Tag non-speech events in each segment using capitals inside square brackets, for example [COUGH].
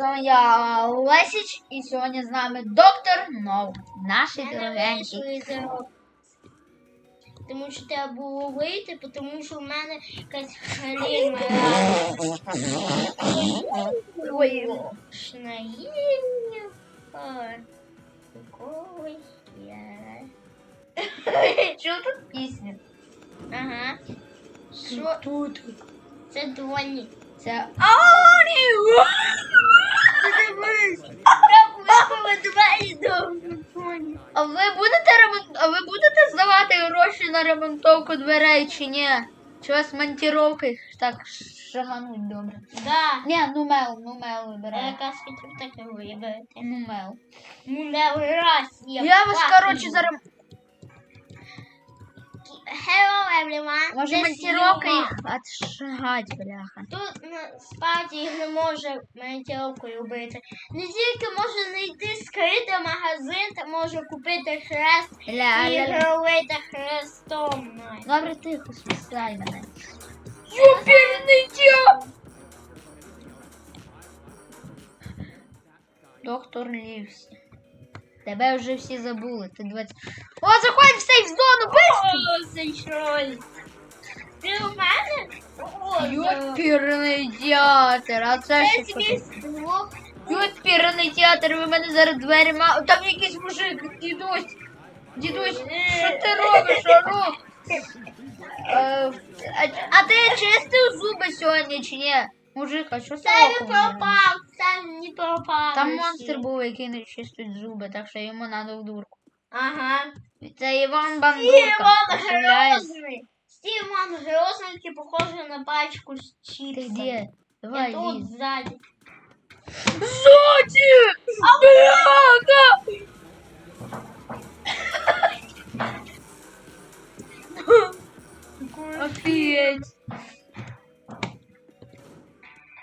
вами я Лесіч, і сьогодні з нами доктор Ноу, наш дорогенький. Тому що треба було вийти, тому що в мене якась хрень Ой, шнаїння. Такого я. чув тут пісню? Ага. Що? тут? Це Доні. Це А ви будете ремонт... А ви будете здавати гроші на ремонтовку дверей чи ні? Чи у вас монтіровки так шагануть добре? Да. Ні, ну мел, ну мел А вибирай. яка хотів таке вибрати? Ну мел. Ну, не раз. Я вас, коротше, зараз... Hello, everyone. Може монтіровка їх отшагать, бляха. Тут насправді їх не може монтіровкою робити. Не тільки може знайти скритий магазин та може купити хрест Ля, і робити хрестом. Добре, тихо, спасай мене. Юперний! Доктор Лівсі. Тебе вже всі забули. Ти 20. О, заходь в сейф зону, быстро! Ти у мене? Юперний театр, а це що? Юперний театр, ви мене зараз двері ма... Там якийсь мужик, дідусь. Дідусь, що ти робиш, Ану? [LAUGHS] Е, а, а ти чистив зуби сьогодні чи ні? Мужик, а що Це це не оком не пропав, це не пропав. Там монстр був, який не чистить зуби, так що йому надо в дурку. Ага. Це Іван Стіван Бандурка. представляєш? Грозний. Стіван Грозний, який похожий на пачку з Ти чіпсами. де? Я Давай, тут лізь. ззаді. Ззаді! Бляха! [LAUGHS] Офігеть.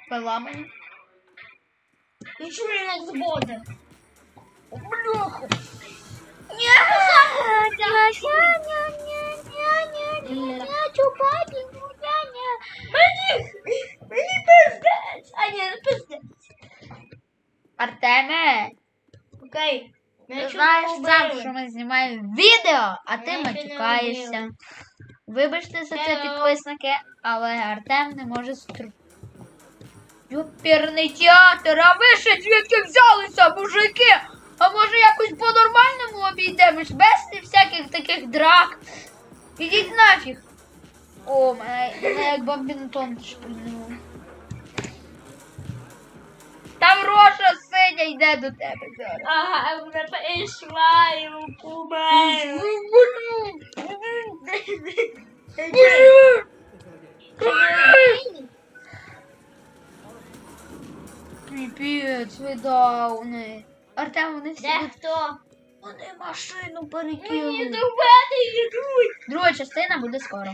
Поламані? Він як збоде? Бляха! Мені! Мені пиздець! А ні, не пиздець. Артеме, Окей. ти знаєш сам, що ми знімаємо відео, а ти не матюкаєшся. Вибачте за це підписники, але Артем не може стру. Юперний театр, а ви ще звідки взялися, мужики? А може якось по-нормальному обійдемось, без всяких таких драк. Ідіть нафіг. О, мене, мене як бомбінтон шпильнув. Там Роша синя йде до тебе зараз. Ага, вона прийшла і побила. [LAUGHS] Піпець, ви дауни. Артем, вони всі. Де хто? Вони машину Мені перекинули. до мене йдуть. Друга частина буде скоро.